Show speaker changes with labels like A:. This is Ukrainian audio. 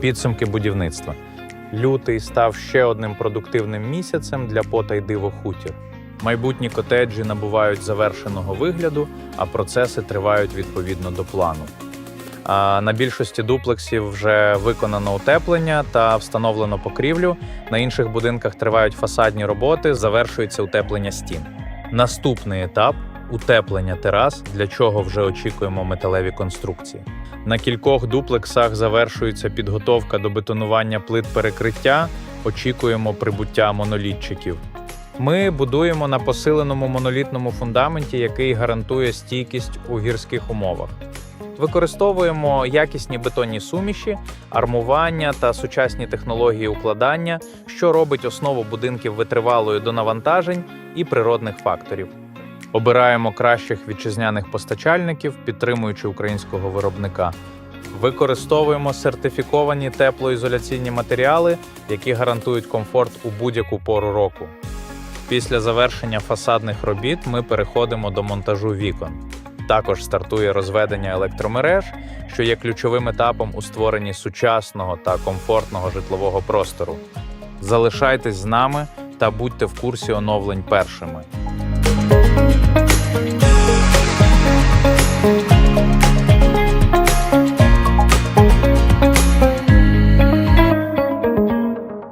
A: Підсумки будівництва. Лютий став ще одним продуктивним місяцем для пота й диво хутір. Майбутні котеджі набувають завершеного вигляду, а процеси тривають відповідно до плану. А на більшості дуплексів вже виконано утеплення та встановлено покрівлю. На інших будинках тривають фасадні роботи, завершується утеплення стін. Наступний етап утеплення терас, для чого вже очікуємо металеві конструкції. На кількох дуплексах завершується підготовка до бетонування плит перекриття. Очікуємо прибуття монолітчиків. Ми будуємо на посиленому монолітному фундаменті, який гарантує стійкість у гірських умовах. Використовуємо якісні бетонні суміші, армування та сучасні технології укладання, що робить основу будинків витривалою до навантажень і природних факторів. Обираємо кращих вітчизняних постачальників, підтримуючи українського виробника. Використовуємо сертифіковані теплоізоляційні матеріали, які гарантують комфорт у будь-яку пору року. Після завершення фасадних робіт ми переходимо до монтажу вікон. Також стартує розведення електромереж, що є ключовим етапом у створенні сучасного та комфортного житлового простору. Залишайтесь з нами та будьте в курсі оновлень першими. Música